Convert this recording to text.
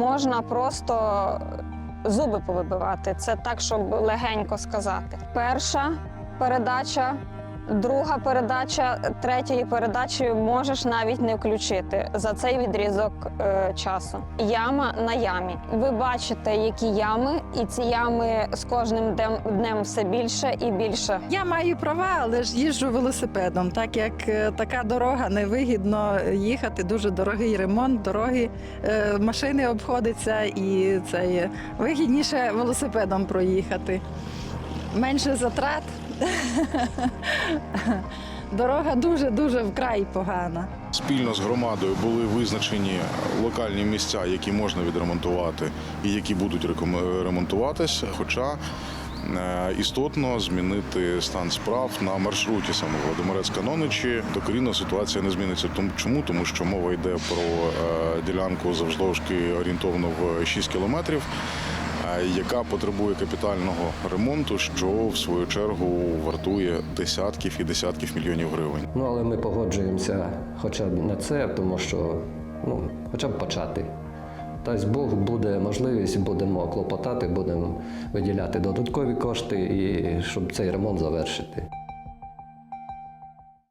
можна просто зуби повибивати. Це так, щоб легенько сказати. Перша передача. Друга передача, третьої передачі можеш навіть не включити за цей відрізок е, часу. Яма на ямі. Ви бачите, які ями, і ці ями з кожним днем, днем все більше і більше. Я маю права, але ж їжджу велосипедом, так як е, така дорога невигідно їхати, дуже дорогий ремонт, дороги, е, машини обходиться, і це є вигідніше велосипедом проїхати. Менше затрат. Дорога дуже-дуже вкрай погана. Спільно з громадою були визначені локальні місця, які можна відремонтувати і які будуть ремонтуватись. Хоча е, істотно змінити стан справ на маршруті саме Володимирець-Каноничі докорінно ситуація не зміниться. Тому чому? Тому що мова йде про е, ділянку завждовжки орієнтовно в 6 кілометрів. Яка потребує капітального ремонту, що в свою чергу вартує десятків і десятків мільйонів гривень. Ну, але ми погоджуємося хоча б на це, тому що ну, хоча б почати. Дасть Бог буде можливість, будемо клопотати, будемо виділяти додаткові кошти, і щоб цей ремонт завершити.